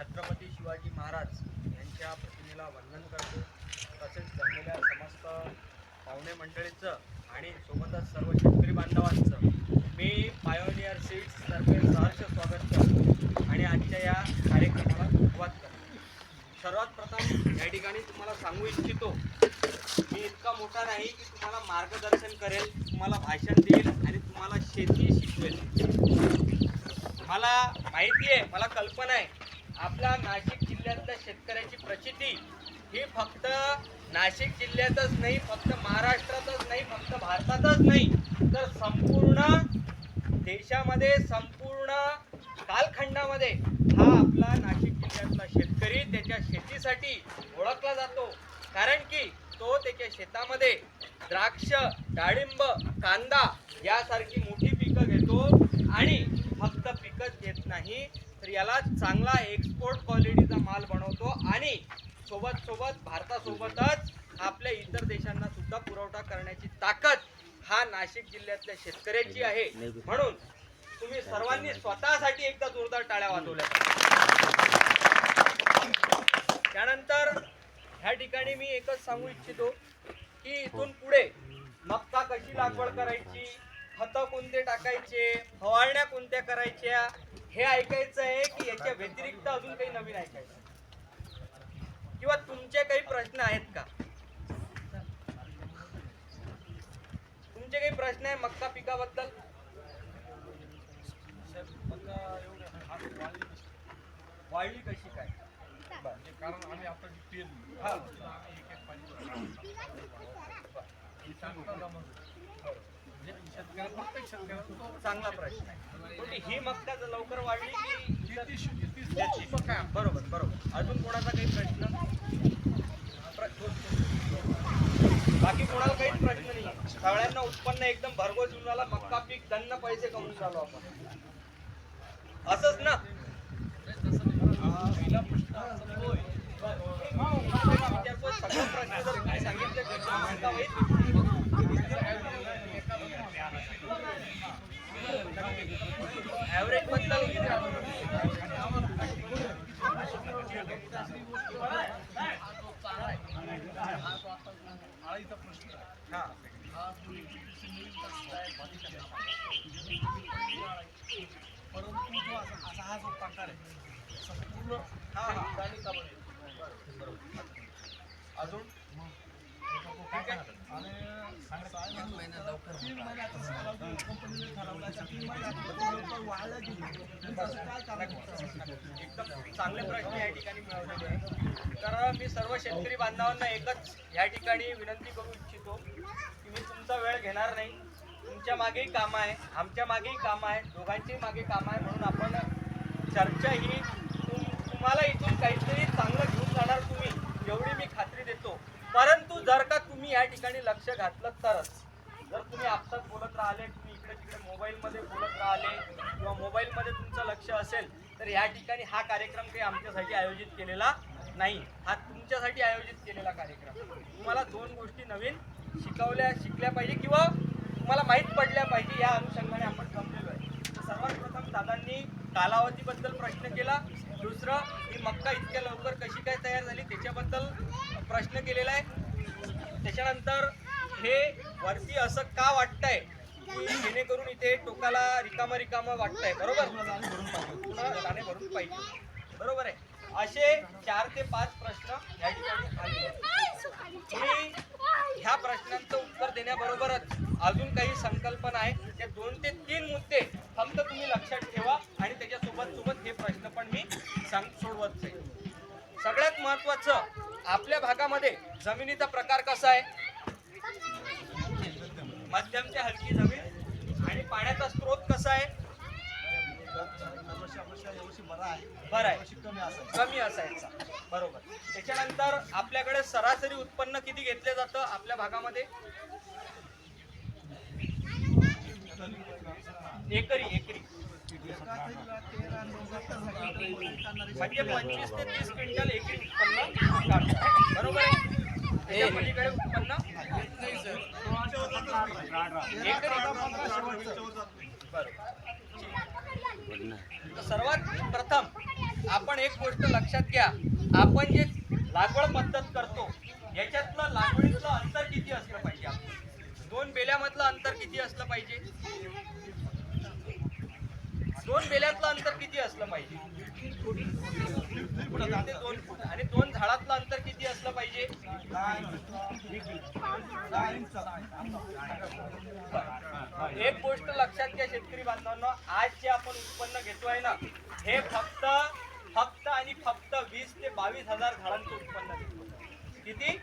छत्रपती शिवाजी महाराज यांच्या प्रतिमेला वंदन करतो. तसेच जमलेल्या समस्त पाहुणे मंडळीचं आणि सोबतच सर्व शेतकरी बांधवांचं मी पायोनियर सीट्स तर्फे सहर्ष स्वागत करतो आणि आजच्या या कार्यक्रमाला सुरुवात करतो. सर्वात प्रथम या ठिकाणी तुम्हाला सांगू इच्छितो मी इतका मोठा नाही की तुम्हाला मार्गदर्शन करेल तुम्हाला भाषण देईल आणि तुम्हाला शेती शिकवेल. मला माहिती आहे मला कल्पना आहे. आपल्या नाशिक जिल्ह्यातल्या शेतकऱ्याची प्रचिती ही फक्त नाशिक जिल्ह्यातच नाही फक्त महाराष्ट्रातच नाही फक्त भारतातच नाही तर संपूर्ण देशामध्ये संपूर्ण कालखंडामध्ये हा आपला नाशिक जिल्ह्यातला शेतकरी त्याच्या शेतीसाठी ओळखला जातो. कारण की तो त्याच्या शेतामध्ये द्राक्ष डाळिंब कांदा यासारखी मोठी पिकं घेतो आणि फक्त पिकच घेत नाही तर याला चांगला एक्सपोर्ट क्वालिटीचा माल बनवतो आणि सोबत सोबत भारतासोबतच आपल्या इतर देशांना सुद्धा पुरवठा करण्याची ताकद हा नाशिक जिल्ह्यातल्या शेतकऱ्याची आहे. म्हणून तुम्ही सर्वांनी स्वतःसाठी एकदा जोरदार टाळ्या वाजवल्या. त्यानंतर ह्या ठिकाणी मी एकच सांगू इच्छितो की इथून पुढे मक्का कशी लागवड करायची खतं कोणते टाकायचे फवारण्या कोणत्या करायच्या हे ऐकायचं आहे की याच्या व्यतिरिक्त अजून काही नवीन ऐकायचं किंवा तुमचे काही प्रश्न आहेत का? तुमचे काही प्रश्न आहे मक्का पिकाबद्दल? वाढली कशी काय. कारण आम्ही आता हा. हे चांगलं म्हणजे शेतकऱ्या प्रत्येक शेतकऱ्याला तो चांगला प्रश्न आहे पण ही मक्का जर लवकर वाढली की त्याची काय बरोबर बरोबर अजून कोणाचा काही प्रश्न प्र- बाकी कोणाला काहीच प्रश्न नाही सगळ्यांना उत्पन्न एकदम भरघोस आला मक्का पीक धन्न पैसे कमवून चालू आपण असंच ना पहिला प्रश्न सगळे जर तुम्ही सांगितले तर सांगता होईल. ॲव्हरेजबद्दल किती राहतो? आळीचा प्रश्न आहे. हा हा पूर्वी किती नवीन कसं आहे, बाकीच्या परंतु जो असा असा हा जो प्रकार आहे संपूर्ण हा, हा. ठिकाणी का बरं? अजून ठीक आहे. आणि सांगायचं आहे ना, तीन महिन्याचा कालावधी कंपनीने ठरवला आहे. त्या तीन महिन्यात लवकर वाढल्या गेली. त्याचं काय कारण आहे? एकदम चांगले प्रश्न या ठिकाणी मिळवलेले आहे तर मी सर्व शेतकरी बांधवांना एकच या ठिकाणी विनंती करू इच्छितो की मी तुमचा वेळ घेणार नाही. तुमच्या मागेही कामं आहे आमच्या मागेही कामं आहे दोघांचेही मागे कामं आहे म्हणून आपण चर्चा ही तुम तुम्हाला इथून काहीतरी चांगलं घेऊन जाणार तुम्ही एवढी मी खात्री देतो. परंतु जर का तुम्ही या ठिकाणी लक्ष घातलं तरच जर तुम्ही आपसात बोलत राहिले तुम्ही इकडे तिकडे मोबाईलमध्ये बोलत राहिले किंवा मोबाईलमध्ये तुमचं लक्ष असेल तर या ठिकाणी हा कार्यक्रम काही आमच्यासाठी आयोजित केलेला नाही. हा तुमच्यासाठी आयोजित केलेला कार्यक्रम. तुम्हाला दोन गोष्टी नवीन शिकवल्या शिकल्या पाहिजे किंवा तुम्हाला माहीत पडल्या पाहिजे या अनुषंगाने आपण जमलेलो आहे. तर सर्वात प्रथम दादांनी कालावधीबद्दल प्रश्न केला. दुसरं ही मक्का इतक्या लवकर कशी काय तयार झाली त्याच्याबद्दल प्रश्न केलेला आहे. त्याच्यानंतर हे वरती असं का वाटतंय? जेणेकरून इथे टोकाला रिकामं रिकामं वाटतंय बरोबर? दाणे भरून पाहिजे. बरोबर आहे. असे चार ते पाच प्रश्न या ठिकाणी आले. आहेत. ह्या प्रश्नांचं उत्तर देण्याबरोबरच अजून काही संकल्पना आहे त्या दोन ते तीन मुद्दे फक्त तुम्ही लक्षात ठेवा आणि त्याच्यासोबत सोबत हे प्रश्न पण मी सांग सोडवत जाईल सगळ्यात महत्वाचं आपल्या भागामध्ये जमिनीचा प्रकार कसा आहे? मध्यम ते हलकी जमीन आणि पाण्याचा स्रोत कसा आहे? बरं आहे. कमी कमी असायचा. बरोबर. त्याच्यानंतर आपल्याकडे सरासरी उत्पन्न किती घेतलं जातं आपल्या भागामध्ये? एकरी एकरी. म्हणजे पंचवीस ते तीस क्विंटल एकरी उत्पन्न बरोबर आहे? त्याच्या पलीकडे उत्पन्न? नाही सर सर्वात प्रथम आपण एक गोष्ट लक्षात घ्या. आपण जे लागवड पद्धत करतो याच्यातलं लागवडीतलं अंतर किती असलं पाहिजे दोन बेल्यामधलं अंतर किती असलं पाहिजे? दोन बेल्यातलं अंतर किती असलं पाहिजे? दोन फूट आणि दोन झाडातलं अंतर किती असलं पाहिजे? एक गोष्ट लक्षात घ्या शेतकरी बांधवांनो आज जे आपण उत्पन्न घेतोय ना हे फक्त फक्त आणि फक्त वीस ते बावीस हजार झाडांचं उत्पन्न घेतो किती?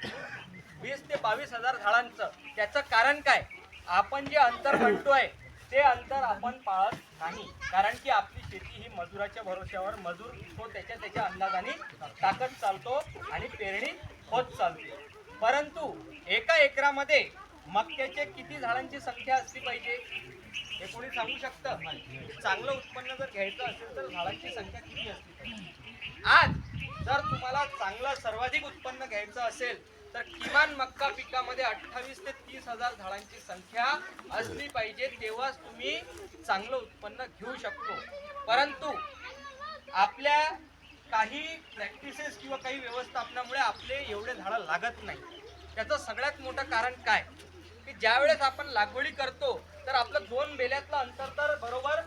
वीस ते बावीस हजार झाडांचं. त्याचं कारण काय? आपण जे अंतर म्हणतोय ते अंतर आपण पाळत नाही. कारण की आपली शेती मजुराच्या भरोश्यावर मजूर तो त्याच्या त्याच्या अंदाजाने ताकद चालतो आणि पेरणी होत चालते. परंतु एका एकरामध्ये मक्याचे किती झाडांची संख्या असली पाहिजे? हे कोणी सांगू शकतं? चांगलं उत्पन्न जर घ्यायचं असेल तर झाडांची संख्या किती असली पाहिजे? आज जर तुम्हाला चांगलं सर्वाधिक उत्पन्न घ्यायचं असेल तर किमान मक्का पिकामध्ये अठ्ठावीस ते तीस हजार झाडांची संख्या असली पाहिजे तेव्हाच तुम्ही चांगलं उत्पन्न घेऊ शकतो. परंतु आपल्या काही प्रॅक्टिसेस किंवा काही व्यवस्थापनामुळे आपले एवढे झाडं लागत नाही. त्याचं सगळ्यात मोठं कारण काय? की ज्या वेळेस आपण लागवडी करतो तर आपलं दोन बेल्यातलं अंतर तर बरोबर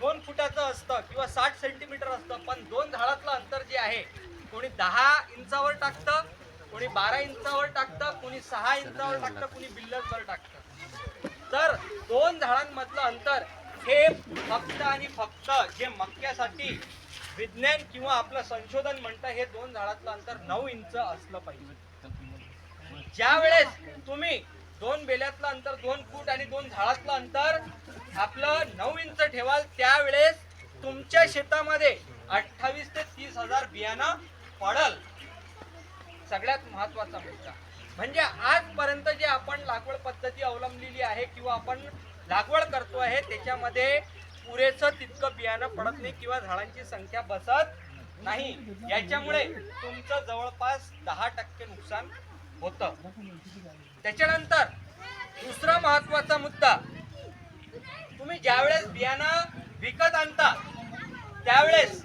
दोन फुटाचं असतं किंवा साठ सेंटीमीटर असतं पण दोन झाडातलं अंतर जे आहे कोणी दहा इंचावर टाकतं कोणी बारा इंचावर टाकतं कोणी सहा इंचावर टाकतं कोणी बिल्लरवर टाकतं. तर दोन झाडांमधलं अंतर हे फक्त आणि फक्त जे मक्यासाठी विज्ञान किंवा आपलं संशोधन म्हणतं हे दोन झाडातलं अंतर नऊ इंच असलं पाहिजे. ज्या वेळेस तुम्ही दोन बेल्यातलं अंतर दोन फूट आणि दोन झाडातलं अंतर आपलं नऊ इंच ठेवाल त्यावेळेस तुमच्या शेतामध्ये अठ्ठावीस ते तीस हजार बियाणं पडल. सगळ्यात महत्त्वाचा मुद्दा. म्हणजे आजपर्यंत जे आपण लागवड पद्धती अवलंबलेली आहे किंवा आपण लागवड करतो आहे त्याच्यामध्ये पुरेसं तितकं बियाणं पडत नाही किंवा झाडांची संख्या बसत नाही. याच्यामुळे तुमचं जवळपास दहा टक्के नुकसान होतं. त्याच्यानंतर दुसरा महत्त्वाचा मुद्दा. तुम्ही ज्यावेळेस बियाणं विकत आणता त्यावेळेस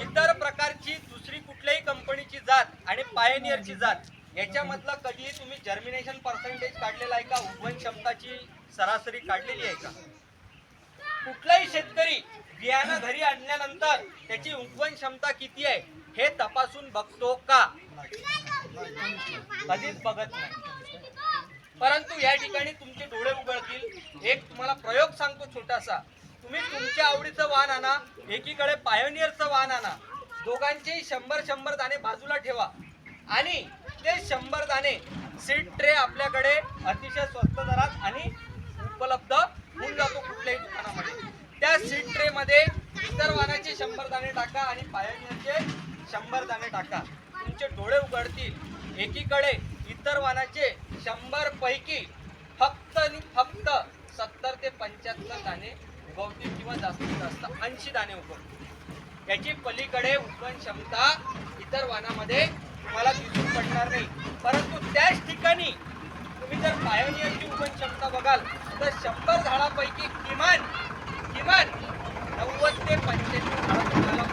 इतर प्रकारची दुसरी कुठल्याही कंपनीची जात आणि पायनियरची जात याच्यामधला कधीही तुम्ही जर्मिनेशन पर्सेंटेज काढलेला आहे का? उगवण क्षमताची सरासरी काढलेली आहे का? कुठलाही शेतकरी बियाणं घरी आणल्यानंतर त्याची उगवण क्षमता किती आहे हे तपासून बघतो का? कधीच बघत नाही. परंतु या ठिकाणी तुमचे डोळे उघडतील. एक तुम्हाला प्रयोग सांगतो छोटासा. तुम्ही तुमच्या आवडीचं वाहन आणा एकीकडे पायोनियरचं वाहन आणा. दोघांचेही शंभर शंभर दाणे बाजूला ठेवा. आणि ते शंभर दाणे सीड ट्रे आपल्याकडे अतिशय स्वस्त दरात आणि उपलब्ध होऊन जातो कुठल्याही दुकानामध्ये. त्या सीड ट्रे मध्ये इतर वाहनाचे शंभर दाणे टाका आणि पायोनियरचे शंभर दाणे टाका. तुमचे डोळे उघडतील. एकीकडे इतर वाहनाचे शंभर पैकी फक्त आणि फक्त सत्तर ते पंच्याहत्तर दाणे उगवतील किंवा जास्तीत जास्त ऐंशी दाणे उगवतील. याची पलीकडे उगवण क्षमता इतर वाहनामध्ये तुम्हाला दिसून पडणार नाही. परंतु त्याच ठिकाणी तुम्ही जर पायोनियरची उपन क्षमता बघाल तर शंभर झाडापैकी किमान किमान नव्वद ते पंच्याण्णव झाडं तुम्हाला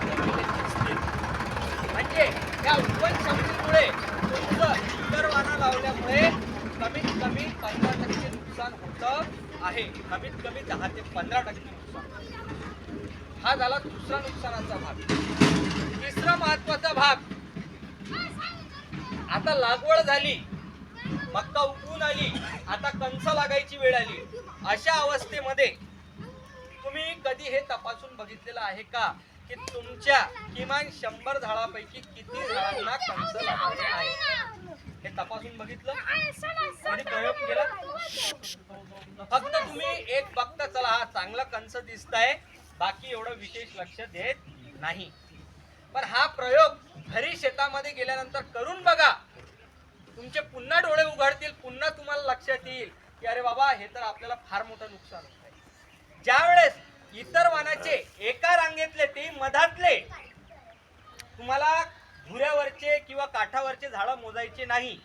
दिसतील. म्हणजे या उपन क्षमतेमुळे तुमचं इतर वाहनं लावल्यामुळे कमीत कमी पंधरा टक्के नुकसान होतं आहे. कमीत कमी दहा ते पंधरा टक्के नुकसान. हा झाला दुसरा नुकसानाचा भाग. तिसरा महत्त्वाचा भाग आता लागवड झाली. मक्का उगवून आली. आता कंस लागायची वेळ आली. अशा अवस्थेमध्ये तुम्ही कधी हे तपासून बघितलेलं आहे का? की तुमच्या किमान शंभर झाडापैकी किती झाडांना कंस लागले आहे? हे तपासून बघितलं? आणि प्रयोग केला? फक्त तुम्ही एक बघता चला हा चांगला कंस दिसताय. बाकी एवढं विशेष लक्ष देत नाही. पण हा प्रयोग घरी शेतामध्ये गेल्यानंतर करून बघा. तुमचे पुन्हा डोळे उघडतील पुन्हा तुम्हाला लक्षात येईल की अरे बाबा हे तर आपल्याला फार मोठं नुकसान होत आहे. ज्यावेळेस इतर वानाचे एका रांगेतले ते मधातले तुम्हाला धुऱ्यावरचे किंवा काठावरचे झाडं मोजायचे नाही.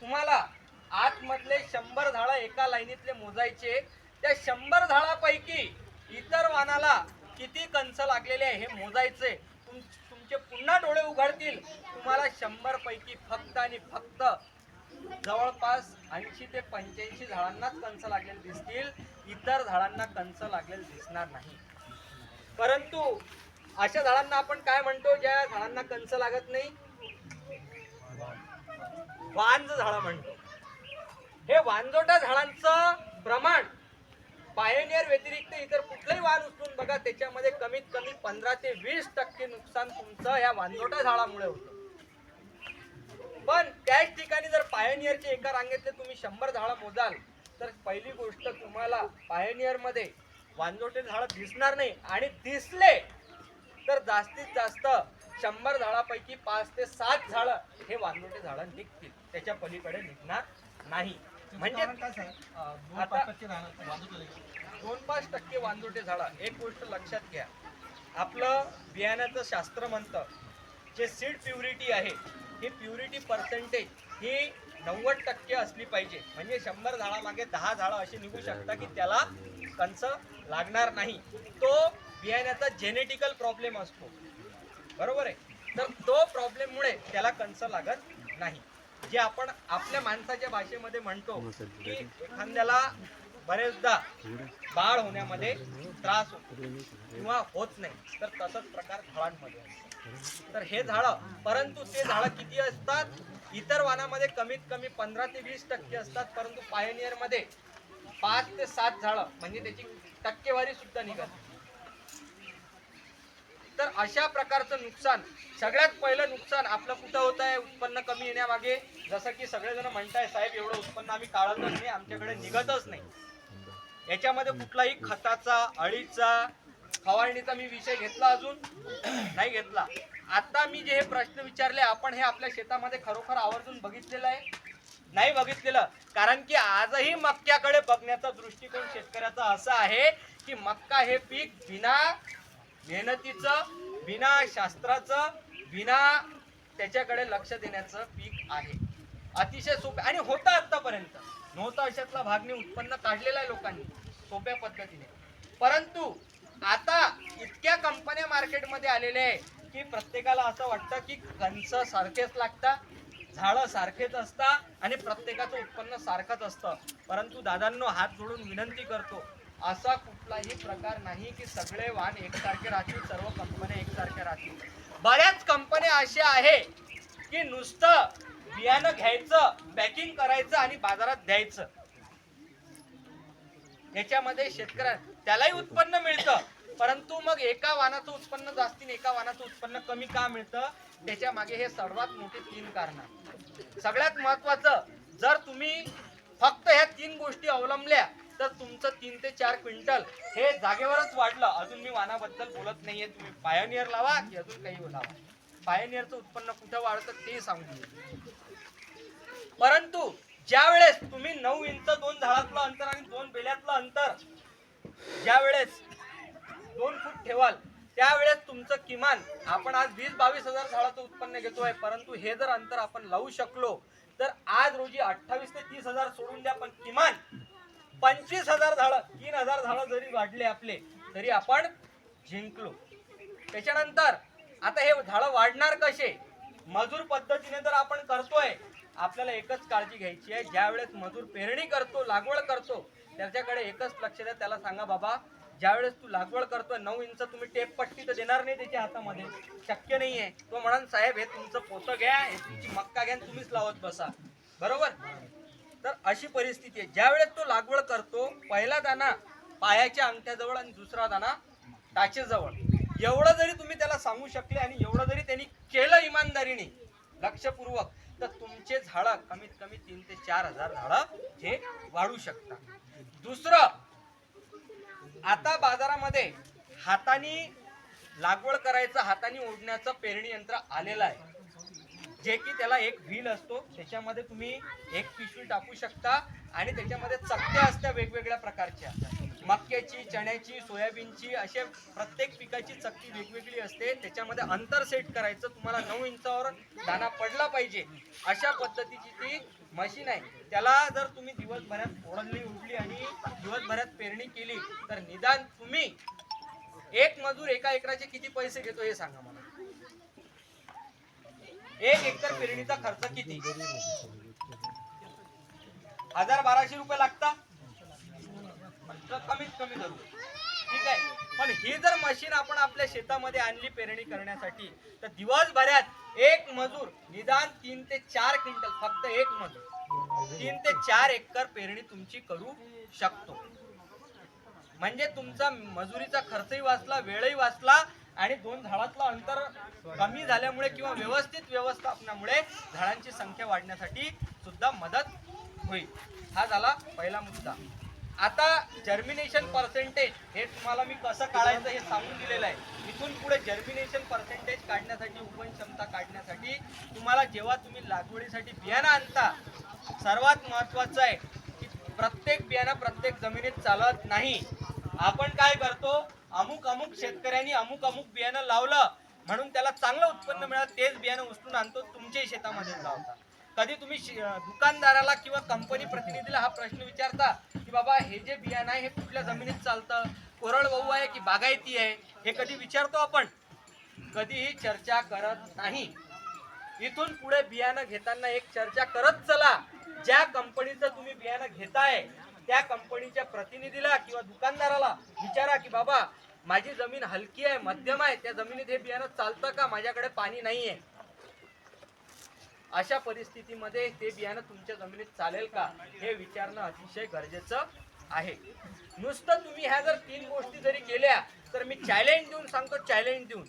तुम्हाला आतमधले शंभर झाडं एका लाईनीतले मोजायचे. त्या शंभर झाडापैकी इतर वानाला किती कंच लागलेले आहे हे मोजायचे. तुमचे पुन्हा डोळे उघडतील. तुम्हाला शंभर पैकी फक्त आणि फक्त जवळपास ऐंशी ते पंच्याऐंशी झाडांनाच कंच लागलेले दिसतील. इतर झाडांना कंच लागलेले दिसणार नाही. परंतु अशा झाडांना आपण काय म्हणतो? ज्या झाडांना कंच लागत नाही वांज झाडं म्हणतो. हे वांजोट्या झाडांचं प्रमाण पायनियर व्यतिरिक्त इतर कुठलंही वाहन उचलून बघा त्याच्यामध्ये कमीत कमी पंधरा ते वीस टक्के नुकसान तुमचं या वांजोटा झाडामुळे होतं. पण त्याच ठिकाणी जर पायनियरचे एका रांगेतले तुम्ही शंभर झाडं मोजाल तर पहिली गोष्ट तुम्हाला पायनियरमध्ये वांजोटे झाडं दिसणार नाही. आणि दिसले तर जास्तीत जास्त शंभर झाडापैकी पाच ते सात झाडं हे वांजोटे झाडं निघतील. त्याच्या पलीकडे निघणार नाही. म्हणजे कारण काय साहेब? अं, दोन आता- पाच टक्के राहणार. दोन पाच टक्के झाडं. एक गोष्ट लक्षात घ्या. आपलं बियाण्याचं शास्त्र म्हणतं जे सीड प्युरिटी आहे ही प्युरिटी पर्सेंटेज ही नव्वद टक्के असली पाहिजे. म्हणजे शंभर झाडामागे दहा झाडं अशी निघू शकता की त्याला कंच लागणार नाही. तो बियाण्याचा जेनेटिकल प्रॉब्लेम असतो. बरोबर आहे? तर तो प्रॉब्लेममुळे त्याला कंच लागत नाही. जे आपण आपल्या माणसाच्या भाषेमध्ये म्हणतो की एखाद्याला बरेचदा बाळ होण्यामध्ये त्रास होतो किंवा होत नाही तर तसंच प्रकार झाडांमध्ये असतो तर हे झाडं परंतु ते झाडं किती असतात? इतर वाणामध्ये कमीत कमी पंधरा ते वीस टक्के असतात परंतु पायनियरमध्ये पाच ते सात झाडं म्हणजे त्याची टक्केवारी सुद्धा निघत तर अशा प्रकारचं नुकसान सगळ्यात पहिलं नुकसान आपलं कुठं होत आहे? उत्पन्न कमी येण्यामागे जसं की सगळेजण म्हणताय साहेब एवढं उत्पन्न आम्ही काढतच नाही आमच्याकडे निघतच नाही. याच्यामध्ये कुठलाही खताचा अळीचा फवारणीचा मी विषय घेतला अजून? नाही घेतला. आता मी जे हे प्रश्न विचारले आपण हे आपल्या शेतामध्ये खरोखर आवर्जून बघितलेलं आहे? नाही बघितलेलं. कारण की आजही मक्क्याकडे बघण्याचा दृष्टिकोन शेतकऱ्याचा असा आहे की मक्का हे पीक बिना मेहनतीचं बिना शास्त्राचं बिना त्याच्याकडे लक्ष देण्याचं पीक आहे. अतिशय सोपे आणि होतं आतापर्यंत नव्हतं अशातला भागने उत्पन्न काढलेलं आहे लोकांनी सोप्या पद्धतीने. परंतु आता इतक्या कंपन्या मार्केटमध्ये आलेल्या आहे की प्रत्येकाला असं वाटतं की कंच सारखेच लागतात झाडं सारखेच असतात आणि प्रत्येकाचं उत्पन्न सारखंच असतं. परंतु दादांनो हात जोडून विनंती करतो असा कुठलाही प्रकार नाही की सगळे वाहन एकसारखे राहतील सर्व कंपन्या एकसारख्या राहतील. बऱ्याच कंपन्या अशा आहे की नुसतं बियाणं घ्यायचं पॅकिंग करायचं आणि बाजारात द्यायचं. याच्यामध्ये शेतकऱ्या त्यालाही उत्पन्न मिळतं. परंतु मग एका वाहनाचं उत्पन्न जास्ती एका वाहनाचं उत्पन्न कमी का मिळतं? त्याच्यामागे हे सर्वात मोठे तीन कारण सगळ्यात महत्वाचं जर तुम्ही फक्त ह्या तीन गोष्टी अवलंबल्या तर तुमचं तीन ते चार क्विंटल हे जागेवरच वाढलं. अजून मी वानाबद्दल बोलत नाहीये. तुम्ही पायोनियर लावा की अजून काही लावा. पायोनियरचं उत्पन्न कुठं वाढतं ते सांगू परंतु ज्या वेळेस तुम्ही नऊ इंच दोन झाडातलं अंतर आणि दोन बेल्यातलं अंतर ज्या वेळेस दोन फूट ठेवाल त्यावेळेस तुमचं किमान आपण आज वीस बावीस हजार झाडाचं उत्पन्न घेतोय परंतु हे जर अंतर आपण लावू शकलो तर आज रोजी अठ्ठावीस ते तीस हजार सोडून द्या पण किमान पंचवीस हजार झाडं तीन हजार झाडं जरी वाढले आपले तरी आपण जिंकलो. त्याच्यानंतर आता हे झाडं वाढणार कसे? मजूर पद्धतीने जर आपण करतोय. आपल्याला एकच काळजी घ्यायची आहे. ज्या वेळेस मजूर पेरणी करतो लागवड करतो त्याच्याकडे एकच लक्ष द्या. त्याला सांगा बाबा ज्यावेळेस तू लागवड करतोय नऊ इंच तुम्ही टेप पट्टी तर देणार नाही त्याच्या हातामध्ये. शक्य नाही आहे तो म्हणाल साहेब हे तुमचं पोतं घ्या हे तुमची मक्का घ्या तुम्हीच लावत बसा. बरोबर? तर अशी परिस्थिती आहे. ज्या वेळेस तो लागवड करतो पहिला दाना पायाच्या अंगठ्याजवळ आणि दुसरा दाना टाचेजवळ. एवढं जरी तुम्ही त्याला सांगू शकले आणि एवढं जरी त्यांनी केलं इमानदारीने लक्षपूर्वक तर तुमचे झाडं कमीत कमी तीन ते चार हजार झाडं हे वाढू शकतात. दुसरं आता बाजारामध्ये हाताने लागवड करायचं हाताने ओढण्याचं पेरणी यंत्र आलेलं आहे. जे की त्याला एक व्हील असतो त्याच्यामध्ये तुम्ही एक पिशवी टाकू शकता आणि त्याच्यामध्ये चकत्या असत्या वेगवेगळ्या प्रकारच्या. मक्याची चण्याची सोयाबीनची असे प्रत्येक पिकाची चकती वेगवेगळी असते. त्याच्यामध्ये अंतर सेट करायचं तुम्हाला नऊ इंचावर दाना पडला पाहिजे. अशा पद्धतीची ती मशीन आहे. त्याला जर तुम्ही दिवसभरात ओढली उडली आणि दिवसभरात पेरणी केली तर निदान तुम्ही एक मजूर एका एकराचे किती पैसे घेतो हे सांगा मला. एक एकर पेरणीचा खर्च किती? हजार बाराशे रुपये लागतात कमीत कमी धरू. ठीक आहे. पण ही जर मशीन आपण आपल्या शेतामध्ये आणली पेरणी करण्यासाठी तर दिवसभरात एक मजूर निदान तीन ते चार क्विंटल फक्त एक मजूर तीन ते चार एकर पेरणी तुमची करू शकतो. म्हणजे तुमचा मजुरीचा खर्चही वाचला वेळही वाचला आणि दोन झाडातलं अंतर कमी झाल्यामुळे किंवा व्यवस्थित व्यवस्थापनामुळे झाडांची संख्या वाढण्यासाठी सुद्धा मदत होईल. हा झाला पहिला मुद्दा. आता जर्मिनेशन पर्सेंटेज हे तुम्हाला मी कसं काढायचं हे सांगून दिलेलं आहे. इथून पुढे जर्मिनेशन पर्सेंटेज काढण्यासाठी उपन क्षमता काढण्यासाठी तुम्हाला जेव्हा तुम्ही लागवडीसाठी बियाणं आणता सर्वात महत्त्वाचं आहे की प्रत्येक बियाणं प्रत्येक जमिनीत चालत नाही. आपण काय करतो? अमुक अमुक शेतकऱ्यांनी अमुक अमुक बियाणं लावलं म्हणून त्याला चांगलं उत्पन्न मिळालं तेच बियाणं उचलून आणतो तुमच्या शेतामध्ये लावता. कधी तुम्ही शे- दुकानदाराला किंवा कंपनी प्रतिनिधीला हा प्रश्न विचारता की बाबा हे जे बियाणं आहे हे कुठल्या जमिनीत चालतं? कोरडवाहू आहे की बागायती आहे? हे कधी विचारतो आपण? कधीही चर्चा करत नाही. इथून पुढे बियाणं घेताना एक चर्चा करत चला. ज्या कंपनीचं तुम्ही बियाणं घेताय त्या कंपनीच्या प्रतिनिधीला किंवा दुकानदाराला विचारा की बाबा माझी जमीन हलकी आहे मध्यम आहे त्या जमिनीत हे बियाणं चालतं का? माझ्याकडे पाणी नाही आहे अशा परिस्थितीमध्ये ते बियाणं तुमच्या जमिनीत चालेल का? हे विचारणं अतिशय गरजेचं आहे. नुसतं तुम्ही ह्या जर तीन गोष्टी जरी केल्या तर मी चॅलेंज देऊन सांगतो चॅलेंज देऊन.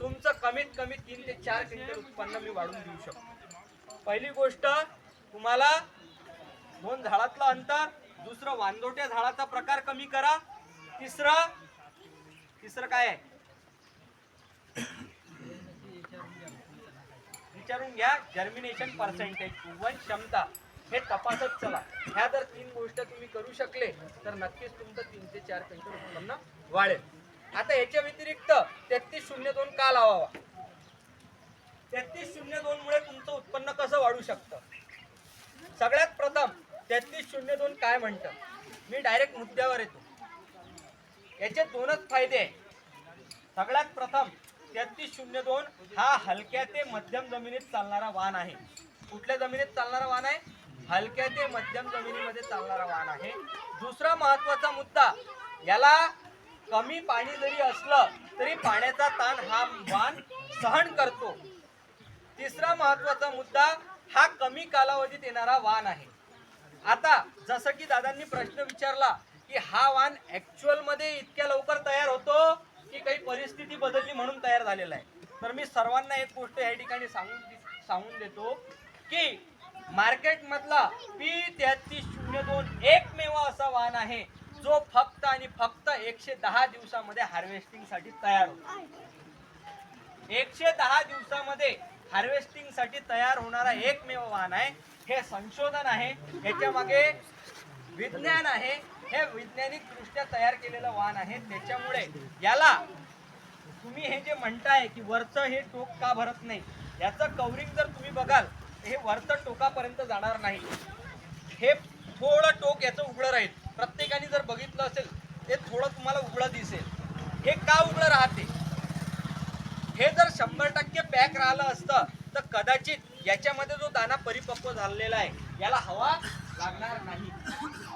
तुमचं कमीत कमी तीन ते चार क्विंटल उत्पन्न मी वाढवून देऊ शकतो. पहिली गोष्ट तुम्हाला दोन झाडातलं अंतर दुसरं वांदोट्या झाडाचा प्रकार कमी करा तिसरं तिसरं काय आहे? विचारून घ्या जर्मिनेशन पर्सेंटेज वन क्षमता हे तपासत चला. ह्या जर तीन गोष्ट तुम्ही करू शकले तर नक्कीच तुमचं तीन ते चार क्विंटल उत्पन्न वाढेल. आता याच्या व्यतिरिक्त तेहतीस शून्य दोन का लावावा? तेहतीस शून्य दोन मुळे तुमचं उत्पन्न कसं वाढू शकतं? सगळ्यात प्रथम तेहतीस शून्य दोन काय म्हणतं? मी डायरेक्ट मुद्द्यावर येतो. याचे दोनच फायदे आहे सगळ्यात प्रथम तेहतीस शून्य दोन हा हलक्या ते मध्यम जमिनीत चालणारा वाहन आहे. कुठल्या जमिनीत चालणारा वाहन आहे? हलक्या ते मध्यम जमिनीमध्ये चालणारा वाहन आहे. दुसरा महत्त्वाचा मुद्दा याला कमी पाणी जरी असलं तरी पाण्याचा ताण हा वाहन सहन करतो. तिसरा महत्त्वाचा मुद्दा हा कमी कालावधीत येणारा वाहन आहे. आता जसं की दादांनी प्रश्न विचारला की हा वाहन ऍक्च्युअलमध्ये इतक्या लवकर तयार होतो की काही परिस्थिती बदलली म्हणून तयार झालेला आहे. तर मी सर्वांना एक गोष्ट या ठिकाणी सांगून सांगून देतो की मार्केटमधला पी तेहतीस शून्य दोन एकमेव असा वाहन आहे जो फक्त आणि फक्त एकशे दहा दिवसामध्ये हार्वेस्टिंगसाठी तयार होतो. एकशे दहा दिवसामध्ये हार्वेस्टिंगसाठी तयार होणारा एकमेव वाहन आहे हे संशोधन आहे याच्या मागे विज्ञान आहे हे वैज्ञानिक दृष्ट्या तयार केलेलं वाहन आहे. त्याच्यामुळे याला तुम्ही हे जे म्हणताय की वरचं हे टोक का भरत नाही याचं कवरिंग जर तुम्ही बघाल तर हे वरचं टोकापर्यंत जाणार नाही. हे थोडं टोक याचं उघडं राहील. प्रत्येकाने जर बघितलं असेल ते थोडं तुम्हाला उघडं दिसेल. हे का उघडं राहते? हे जर शंभर टक्के पॅक राहिलं असतं तर कदाचित याच्यामध्ये जो दाना परिपक्व झालेला आहे याला हवा लागणार नाही.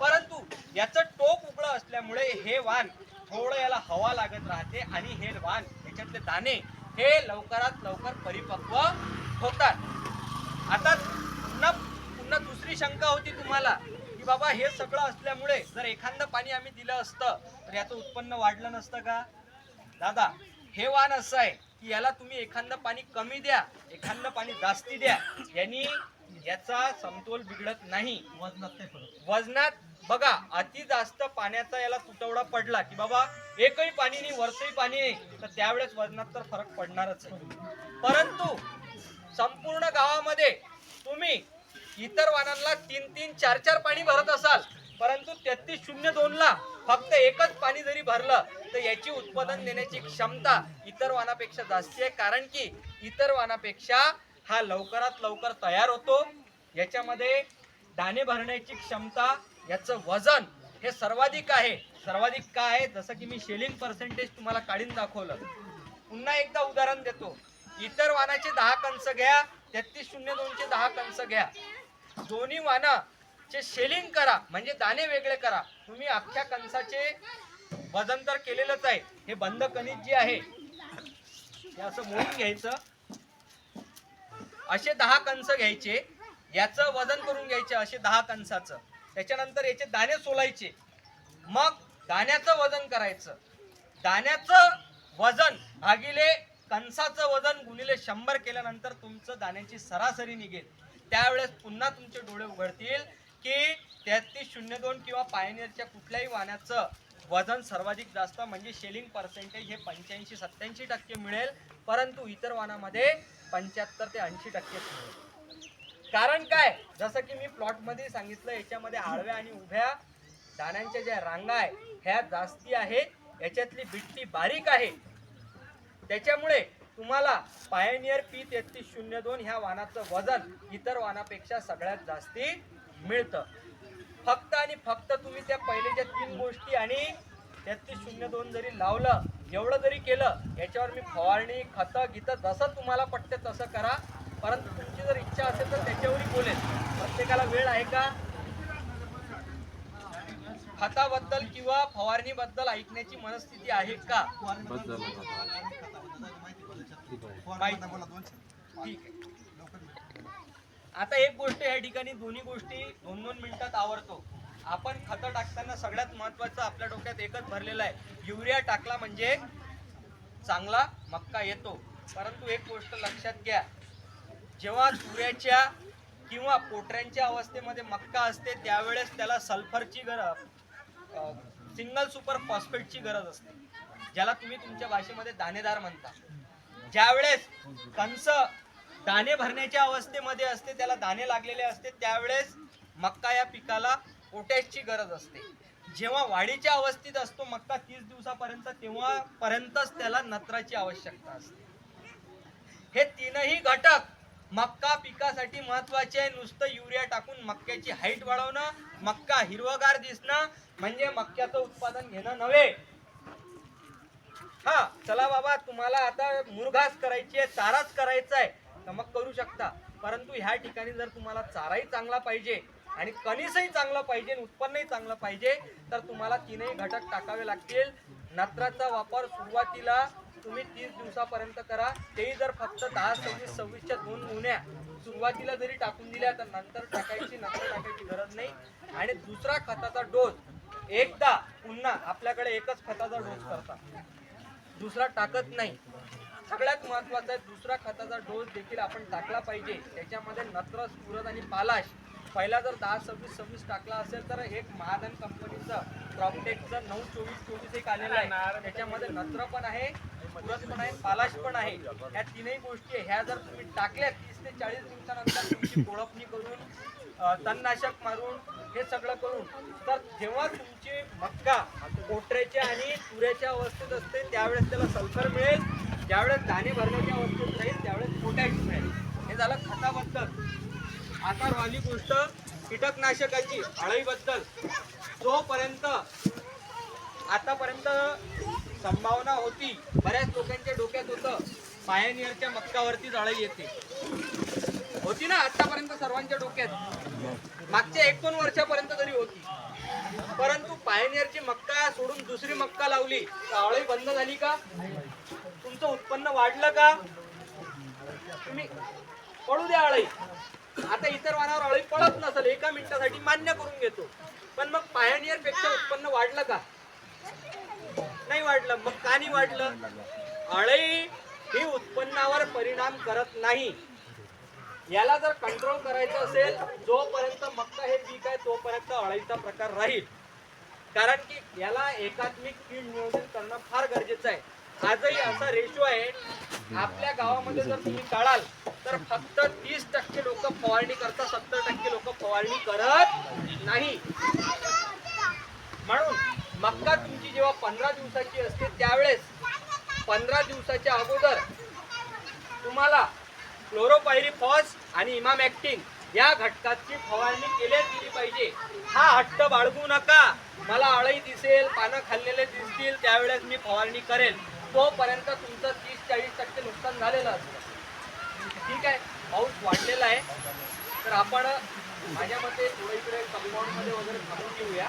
परंतु याचं टोक उघडं असल्यामुळे हे वाण थोडं याला हवा लागत राहते आणि हे वाण याच्यातले दाणे हे लवकरात लवकर परिपक्व होतात. आता पुन्हा पुन्हा दुसरी शंका होती तुम्हाला की बाबा हे सगळं असल्यामुळे जर एखादं पाणी आम्ही दिलं असतं तर याचं उत्पन्न वाढलं नसतं का? दादा हे वाण असं आहे की याला तुम्ही एखादं पाणी कमी द्या एखादं पाणी जास्ती द्या यांनी याचा समतोल बिघडत नाही. वजनात बघा अति जास्त पाण्याचा याला तुटवडा पडला की बाबा एकही पाणी नाही वरचंही पाणी नाही तर त्यावेळेस वजनात तर फरक पडणारच आहे परंतु संपूर्ण गावामध्ये तुम्ही इतर वाहनांना तीन तीन चार चार पाणी भरत असाल परंतु तेहतीस शून्य दोन ला फक्त एकच पाणी जरी भरलं तर याची उत्पादन देण्याची क्षमता इतर वाहनापेक्षा जास्ती आहे. कारण की इतर वाहनापेक्षा हा लवकरात लवकर तयार होतो. याच्यामध्ये दाणे भरण्याची क्षमता याचं वजन हे सर्वाधिक आहे. सर्वाधिक काय आहे? जसं की मी शेलिंग पर्सेंटेज तुम्हाला काढून दाखवलं. पुन्हा एकदा उदाहरण देतो. इतर वाहनाचे दहा कंस घ्या तेहतीस शून्य दोनचे दहा कंस घ्या. दोन्ही वाणाचे शेलिंग करा म्हणजे दाणे वेगळे करा. तुम्ही अख्ख्या कंसाचे वजन तर केलेलंच आहे. हे बंद कणिक जे आहे हे असं मोडून घ्यायचं. असे दहा कंस घ्यायचे याचं वजन करून घ्यायचे असे दहा कंसाचं. त्याच्यानंतर याचे दाणे सोलायचे. मग दाण्याचं वजन करायचं. दाण्याचं वजन भागिले कंसाचं वजन गुणिले शंभर केल्यानंतर तुमचं दाण्याची सरासरी निघेल. त्यावेळेस पुन्हा तुमचे डोळे उघडतील की तेहतीस शून्य दोन किंवा पायनियरच्या कुठल्याही वाण्याचं वजन सर्वाधिक जास्त म्हणजे शेलिंग पर्सेंटेज हे पंच्याऐंशी सत्याऐंशी टक्के मिळेल. परंतु इतर वाहनामध्ये पंच्याहत्तर ते ऐंशी टक्के मिळेल. कारण काय? जसं की मी प्लॉटमध्ये सांगितलं याच्यामध्ये आडव्या आणि उभ्या दाण्यांच्या ज्या रांगा आहे ह्या जास्ती आहेत. याच्यातली बिट्टी बारीक आहे. त्याच्यामुळे तुम्हाला पायनियर पी तेहतीस शून्य दोन ह्या वाहनाचं वजन इतर वाहनापेक्षा सगळ्यात जास्ती मिळतं. फक्त आणि फक्त तुम्ही त्या पहिलेच्या तीन गोष्टी आणि तेहतीस शून्य दोन जरी लावलं एवढं जरी केलं याच्यावर मी फवारणी खतं गीतं जसं तुम्हाला पटते तसं करा. परंतु तुमची जर इच्छा असेल तर त्याच्यावरही बोलेल प्रत्येकाला वेळ आहे का? खताबद्दल किंवा फवारणीबद्दल ऐकण्याची मनस्थिती आहे का? ठीक आहे. आता एक गोष्ट या ठिकाणी दोन्ही गोष्टी दोन दोन मिनिटात आवडतो आपण खतं टाकताना सगळ्यात महत्वाचं आपल्या डोक्यात एकच भरलेलं आहे. युरिया टाकला म्हणजे चांगला मक्का येतो. परंतु एक गोष्ट लक्षात घ्या. जेव्हा तुऱ्याच्या किंवा पोटऱ्यांच्या अवस्थेमध्ये मक्का असते त्यावेळेस त्याला सल्फरची गरज सिंगल सुपर फॉस्फेटची गरज असते ज्याला तुम्ही तुमच्या भाषेमध्ये दाणेदार म्हणता. ज्यावेळेस कंस दाणे भरण्याच्या अवस्थेमध्ये असते त्याला दाणे लागलेले असते त्यावेळेस मक्का या पिकाला पोटॅशची गरज असते. जेव्हा वाढीच्या अवस्थेत असतो मक्का तीस दिवसापर्यंत तेव्हापर्यंतच त्याला नत्राची आवश्यकता असते. हे तीनही घटक मक्का पिकासाठी महत्त्वाचे आहे. नुसतं युरिया टाकून मक्याची हाईट वाढवणं मक्का हिरवगार दिसणं म्हणजे मक्याचं उत्पादन घेणं नव्हे. हा चला बाबा तुम्हाला आता मुरघास करायची आहे चाराच करायचा आहे. तर मग करू शकता. परंतु ह्या ठिकाणी जर तुम्हाला चाराही चांगला पाहिजे आणि कणीसही चांगलं पाहिजे उत्पन्नही चांगलं पाहिजे तर तुम्हाला तीनही घटक टाकावे लागतील. नत्राचा वापर सुरुवातीला तुम्ही तीस दिवसापर्यंत करा. तेही जर फक्त दहा सव्वीस सव्वीसच्या दोन गुण्या सुरुवातीला जरी टाकून दिल्या तर नंतर टाकायची नंतर टाकायची गरज नाही. आणि दुसरा खताचा डोस. एकदा पुन्हा आपल्याकडे एकच खताचा डोस करतात. दुसरा टाकत नाही. सगळ्यात महत्त्वाचं आहे दुसरा खताचा डोस देखील आपण टाकला पाहिजे. त्याच्यामध्ये नत्र स्फुरद आणि पालाश. पहिला जर दहा सव्वीस सव्वीस टाकला असेल तर एक महाधन कंपनीचं प्रॉपटेकचं नऊ चोवीस चोवीस एक आलेलं आहे. त्याच्यामध्ये नत्र पण आहे उरद पण आहे पालाश पण आहे. ह्या तीनही गोष्टी ह्या जर तुम्ही टाकल्या तीस ते चाळीस दिवसानंतर तुमची कोळपणी करून तणनाशक मारून हे सगळं करून तर जेव्हा तुमची मक्का कोटऱ्याच्या आणि तुऱ्याच्या अवस्थेत असते त्यावेळेस त्याला सल्फर मिळेल. ज्यावेळेस दाणे भरण्याच्या वस्तूत राहील त्यावेळेस पोटॅश मिळेल हे झालं खताबद्दल. आता राहिली गोष्ट कीटकनाशकाची अळईबद्दल जोपर्यंत आतापर्यंत संभावना होती बऱ्याच लोकांच्या डोक्यात होतं पायनियरच्या मक्कावरतीच अळई येते. होती ना आतापर्यंत सर्वांच्या डोक्यात? मागच्या एक दोन वर्षापर्यंत तरी होती. परंतु पायनियरची मक्का सोडून दुसरी मक्का लावली तर अळई बंद झाली का? तुमचं उत्पन्न वाढलं का? तुम्ही पळू द्या अळई. आता इतर वाहनावर अळी पळत नसेल एका मिनिटासाठी मान्य करून घेतो. पण मग पायनियरपेक्षा उत्पन्न वाढलं का? नाही वाढलं. मग का नाही वाढलं? अळई ही उत्पन्नावर परिणाम करत नाही. याला जर कंट्रोल करायचं असेल जोपर्यंत मक्का हे पीक आहे तोपर्यंत अळईचा प्रकार राहील. कारण की याला एकात्मिक कीड नियोजन करणं फार गरजेचं आहे. आजही असा रेशो आहे आपल्या गावामध्ये जर तुम्ही काढाल तर फक्त तीस टक्के लोक फवारणी करतात सत्तर टक्के लोक फवारणी करत नाही. म्हणून मक्का तुमची जेव्हा पंधरा दिवसाची असते त्यावेळेस पंधरा दिवसाच्या अगोदर तुम्हाला क्लोरोपायरी फॉस आणि इमाम ऍक्टिंग या घटकाची फवारणी केली गेली पाहिजे. हा हट्ट बाळगू नका. मला अळई दिसेल पानं खाल्लेले दिसतील त्यावेळेस मी फवारणी करेल. तोपर्यंत तुमचं तीस चाळीस टक्के नुकसान झालेलं असतं. ठीक आहे पाऊस वाढलेला आहे. तर आपण माझ्या मते थोडं इकडे कंपाऊंडमध्ये वगैरे थांबून घेऊया.